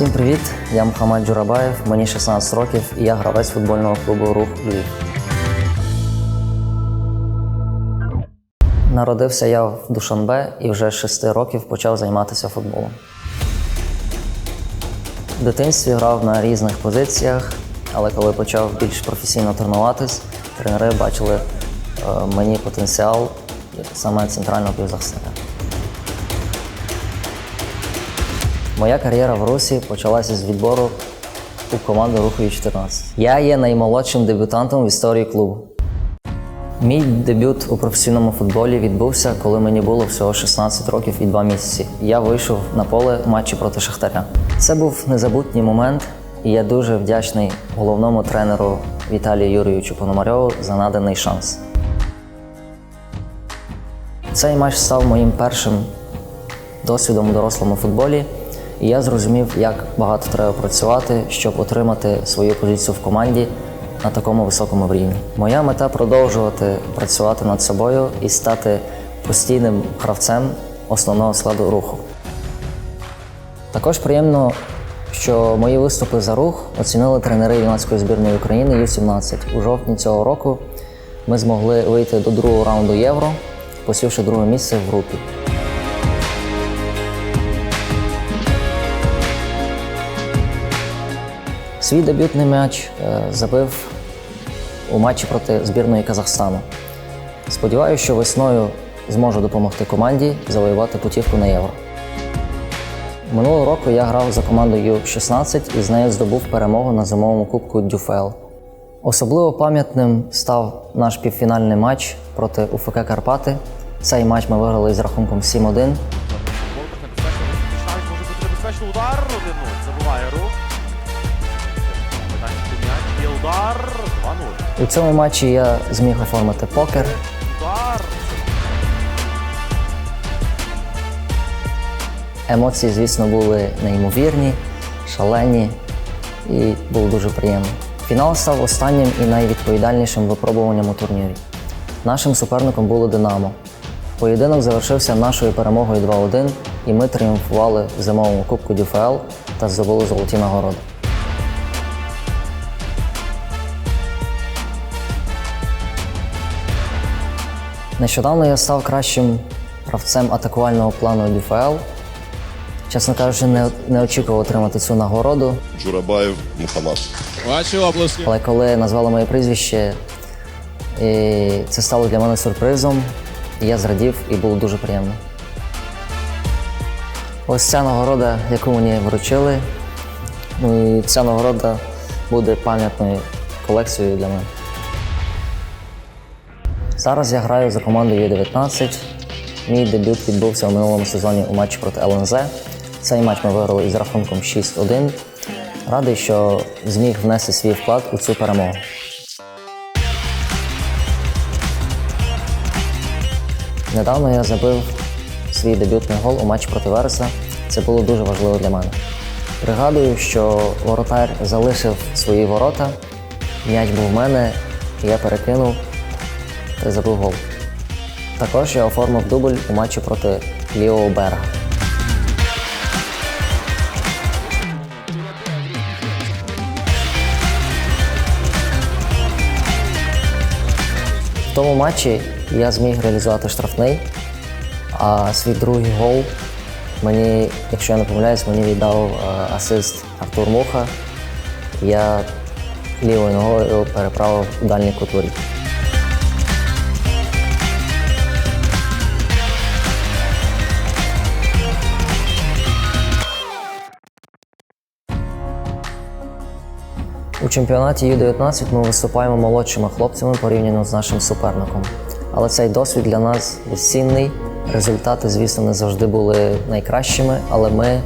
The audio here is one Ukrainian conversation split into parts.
Всім привіт! Я Мухаммад Джурабаєв, мені 16 років і я гравець футбольного клубу Рух Львів. Народився я в Душанбе і вже з 6 років почав займатися футболом. В дитинстві грав на різних позиціях, але коли почав більш професійно тренуватись, тренери бачили е, мені потенціал саме центрального півзахисника. Моя кар'єра в Русі почалася з відбору у команду Руху Ю-14. Я є наймолодшим дебютантом в історії клубу. Мій дебют у професійному футболі відбувся, коли мені було всього 16 років і 2 місяці. Я вийшов на поле в матчі проти Шахтаря. Це був незабутній момент, і я дуже вдячний головному тренеру Віталію Юрійовичу Пономарьову за наданий шанс. Цей матч став моїм першим досвідом у дорослому футболі, і я зрозумів, як багато треба працювати, щоб отримати свою позицію в команді на такому високому рівні. Моя мета продовжувати працювати над собою і стати постійним гравцем основного складу руху. Також приємно, що мої виступи за рух оцінили тренери юнацької збірної України Ю-17. У жовтні цього року ми змогли вийти до другого раунду євро, посівши друге місце в групі. Свій дебютний м'яч е, забив у матчі проти збірної Казахстану. Сподіваюся, що весною зможу допомогти команді завоювати путівку на євро. Минулого року я грав за командою Ю-16 і з нею здобув перемогу на зимовому кубку Дюфел. Особливо пам'ятним став наш півфінальний матч проти УФК Карпати. Цей матч ми виграли з рахунком 7-1. Навіть може бути небезпечний удар. 1-0. Забуває рух. Удар. 2-0. У цьому матчі я зміг оформити покер. Удар. Емоції, звісно, були неймовірні, шалені і було дуже приємно. Фінал став останнім і найвідповідальнішим випробуванням у турнірі. Нашим суперником було Динамо. Поєдинок завершився нашою перемогою 2-1, і ми тріумфували в зимовому кубку ДЮФЛ та здобули золоті нагороди. Нещодавно я став кращим гравцем атакувального плану ДЮФЛ. Чесно кажучи, не, не очікував отримати цю нагороду, Джурабаєв Мухаммад. Ваші оплески. але коли назвали моє прізвище, і це стало для мене сюрпризом. І я зрадів і було дуже приємно. Ось ця нагорода, яку мені вручили. Ну і ця нагорода буде пам'ятною колекцією для мене. Зараз я граю за командою Є-19. Мій дебют відбувся у минулому сезоні у матчі проти ЛНЗ. Цей матч ми виграли із рахунком 6-1. Радий, що зміг внести свій вклад у цю перемогу. Недавно я забив свій дебютний гол у матчі проти Вереса. Це було дуже важливо для мене. Пригадую, що воротар залишив свої ворота, м'яч був в мене, і я перекинув забив гол. Також я оформив дубль у матчі проти Лівого берега. В тому матчі я зміг реалізувати штрафний, а свій другий гол мені, якщо я не помиляюсь, мені віддав е, асист Артур Муха. Я лівою ногою переправив у дальній кут У чемпіонаті Ю-19 ми виступаємо молодшими хлопцями порівняно з нашим суперником. Але цей досвід для нас безцінний. Результати, звісно, не завжди були найкращими, але ми е,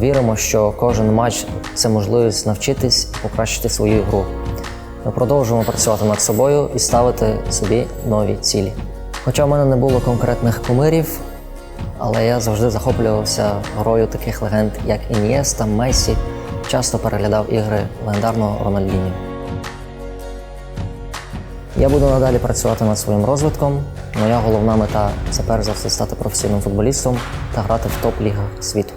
віримо, що кожен матч це можливість навчитись покращити свою гру. Ми продовжуємо працювати над собою і ставити собі нові цілі. Хоча в мене не було конкретних кумирів, але я завжди захоплювався грою таких легенд, як Ін'єста, Месі. Часто переглядав ігри легендарного Рональдіні. Я буду надалі працювати над своїм розвитком. Моя головна мета це перш за все стати професійним футболістом та грати в топ-лігах світу.